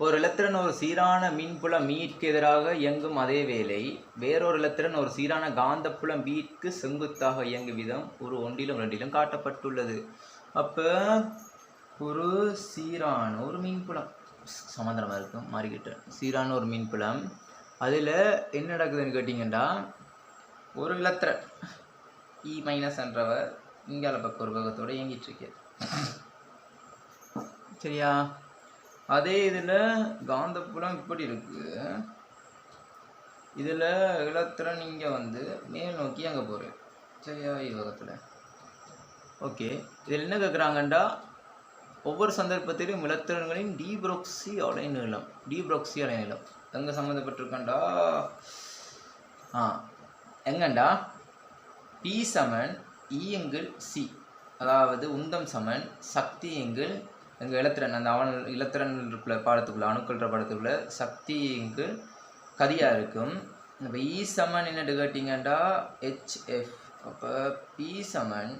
ஒரு இலத்திரன் ஒரு சீரான மின்புலம் மீட்கு எதிராக இயங்கும் அதே வேளை வேறொரு இலத்திரன் ஒரு சீரான காந்தப்புலம் மீட்கு செங்குத்தாக இயங்கும் விதம் ஒரு ஒன்றிலும் ரெண்டிலும் காட்டப்பட்டுள்ளது. அப்போ ஒரு சீரான ஒரு மீன்புலம். சமந்திரமாக இருக்கும் மாறிக்கிட்டேன் சீரான ஒரு மீன்புலம். அதில் என்ன நடக்குதுன்னு கேட்டிங்கன்னா ஒரு இலத்திரன் e இ மைனஸ் என்றவர் இங்கால பக்கம் ஒரு பக்கத்தோடு இயங்கிட்டு இருக்கு சரியா? அதே இதில் காந்தப்புலம் இப்படி இருக்குது இதில் இலத்திரன் இங்கே வந்து மேல் நோக்கி அங்கே போகிறேன் சரியா இவ்வகத்தில் ஓகே. இதில் என்ன கேட்குறாங்கண்டா ஒவ்வொரு சந்தர்ப்பத்திலும் இலத்திரன்களின் நீளம் டீப்ரோக்ஸி அலை நீளம். எங்கே சம்மந்தப்பட்டிருக்கண்டா ஆ எங்கண்டா? பி சமன் e இயங்கிள் சி அதாவது உந்தம் சமன் சக்தி எங்கிள் எங்கள் இலத்திரன் அந்த அவன் இலத்திரன் இருக்குள்ள பாடத்துக்குள்ள அணுக்கள்ற பாடத்துக்குள்ள சக்தி கதியாக இருக்கும். இப்போ இ சமன் என்னட்டு கேட்டிங்கண்டா ஹெச்எஃப் அப்போ பி e சமன்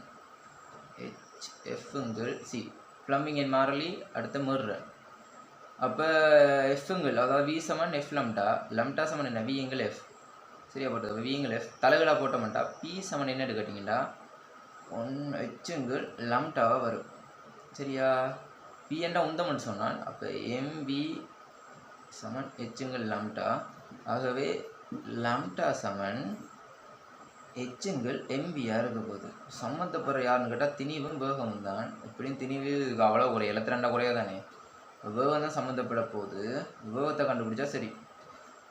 ஹெச்எஃப்ங்கள் சி ப்ளம்பிங் என் மாரலி அடுத்த மிர்ற. அப்போ எஃப்ங்கள் அதாவது வி சமன் எஃப் லம்டா லம்டா சமன் என்ன? விங்கள் எஃப் சரியா போட்டது. விங்கள் எஃப் தலைகளாக போட்டோம்டா பி சமன் என்னட்டு கேட்டிங்கண்டா ஒன் ஹெச்ங்கள் லம்டாவாக வரும். சரியா? பிஎன்டா உந்தமன் சொன்னான் அப்போ எம்பி சமன் ஹெச்சுங்கள் லம்டா ஆகவே லம்டா சமன் எச்சுங்கள் எம்பியாக இருக்க போகுது. சம்மந்தப்படுற யாருன்னு கேட்டால் திணிவும் வேகமும் தான். எப்படியும் திணிவு அவ்வளோ ஒரு எழுபத்தி குறையா தானே. வேகம் தான் சம்மந்தப்பட போகுது. வேகத்தை கண்டுபிடிச்சா சரி.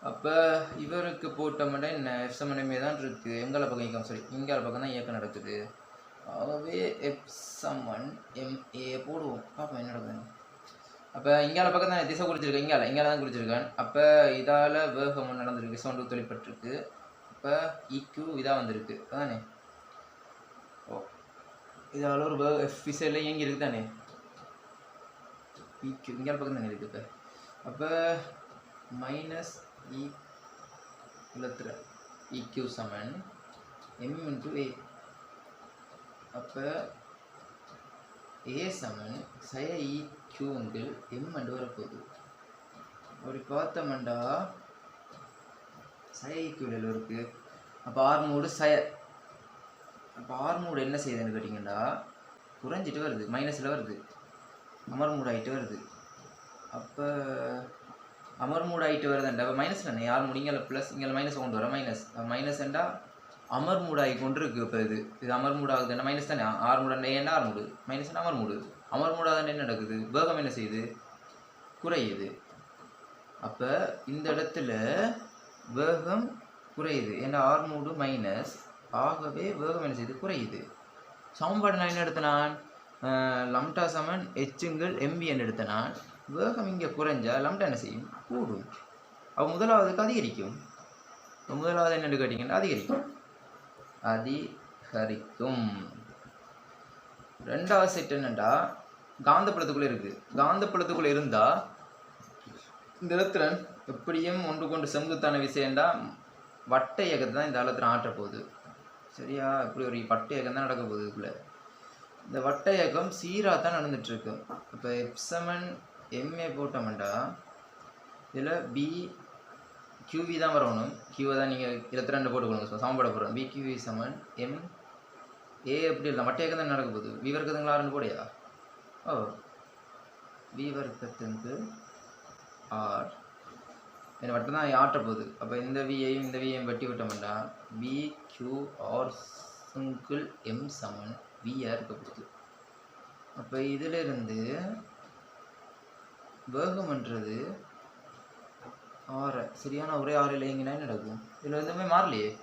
அப்போ இவருக்கு போட்டோம்னா என்ன? எஃப் தான் இருக்குது எங்களை பக்கம் இயக்கம் சரி இங்கே பக்கம் தான் இயக்கம் நடக்குது. ஆகவே எஃப் சமன் எம்ஏ போடுவோம் பார்ப்போம் என்ன நடக்குதுன்னு அப்போ இங்கால பக்கம் தான் திசை குறிச்சிருக்கேன் இங்கால இங்கால தான் குறிச்சிருக்கேன். அப்போ இதால் வேகம் நடந்திருக்கு. சவுண்டு தொழிற்பட்டிருக்கு இப்போ இக்யூ இதாக வந்திருக்கு. அதானே? ஓ இதால் ஒரு வே எஃப் விசையில் இயங்கி இருக்கு தானே? இக்யூ இங்கால பக்கம் தானே இருக்குது இப்போ. அப்போ மைனஸ் e, இ இலத்திர இக்யூ சமன் எம் இன்ட்டு ஏ அப்போ ஏ சமன் சய இ கியூங்கில் எம் அண்டு வரப்போகுது அப்படி பார்த்தோம்டா சய ஈக்குவலில் இருக்குது அப்போ ஆர் மூடு சய. அப்போ ஆர் மூடு என்ன செய்யுதுன்னு கேட்டிங்கன்னா குறைஞ்சிட்டு வருது மைனஸில் வருது. அமர் மூடு ஆகிட்டு வருது. அப்போ அமர் மூடு ஆகிட்டு வருதுண்டா அப்போ மைனஸ் தானே யார் மூடு இங்கே ப்ளஸ் இங்கே மைனஸ் கொண்டு வர மைனஸ் மைனஸ்ண்டா அமர் மூடாகி கொண்டு இருக்கு இப்போ இது. இது அமர் மூடாகுது என்ன? மைனஸ் தானே? ஆறு மூடு என்ன? ஆறு மூடு? மைனஸ் அமர் மூடு அமர் மூடாக என்ன நடக்குது? வேகம் என்ன செய்யுது? குறையுது. அப்போ இந்த இடத்துல வேகம் குறையுது. ஏன்னா ஆறு மூடு மைனஸ் ஆகவே வேகம் என்ன செய்யுது? குறையுது. சமன்பாடு நான் என்ன எடுத்தனான் லம்டா சமன் எச்சுங்கள் எம்பி எடுத்தனான் வேகம் இங்கே குறைஞ்சா லம்டா என்ன செய்யும்? கூடும். அப்போ முதலாவதுக்கு அதிகரிக்கும். முதலாவது என்னென்னு கேட்டிங்கன்னா அதிகரிக்கும். அதிகரிக்கும். ரெண்டாவது செட் என்னென்னா காந்தப்புலத்துக்குள்ளே இருக்குது காந்தப்புலத்துக்குள்ளே இருந்தால் இந்த இலத்திரன் எப்படியும் ஒன்று கொண்டு செங்குத்தான விஷயம்டா வட்ட இயக்கத்தை தான் இந்த இடத்துல ஆற்ற போகுது. சரியா? இப்படி ஒரு வட்ட இயக்கம் தான் நடக்க போகுது இதுக்குள்ளே. இந்த வட்ட இயக்கம் சீராக தான் நடந்துகிட்ருக்கு இப்போ எப்சமன் எம்ஏ போட்டோம்டா இதில் பி கியூவி தான் வரணும். கியூவை தான் நீங்கள் இருபத்தி ரெண்டு போட்டுக்கணும் சமப்பட போகிறோம் பி கியூவி சமன். எம் ஏ எப்படி இல்லை. மட்டையாக தான் நடக்க போகுது? வி வர்க்கத்துங்களா ரெண்டு போடையா ஓ. வி வர்க்கத்துக்கு ஆர் இந்த மட்டும் தான் ஆட்ட போகுது. அப்போ இந்த வியையும் இந்த வியையும் வெட்டி விட்டோம்னா B Q R single M சமன் வியாக இருக்க போகுது. அப்போ இதிலிருந்து வேகம்ன்றது ஆறு சரியான ஒரே ஆறு இல்லைங்கன்னா என்ன நடக்கும்? இதில் எதுவுமே மாறலையே?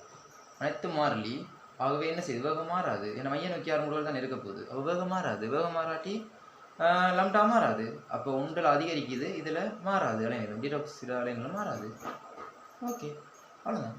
அனைத்தும் மாறலி. ஆகவே என்ன செய்யுது வேகம் மாறாது. ஏன்னா மைய நோக்கி ஆறு முடிவுகள் தான் இருக்க போகுது. அப்போ வேகம் மாறாது. வேகம் மாறாட்டி லம்டா மாறாது. அப்போ உண்டல் அதிகரிக்குது. இதில் மாறாது அலைநிலம் சில அலைநிலம் மாறாது. ஓகே. அவ்வளோதான்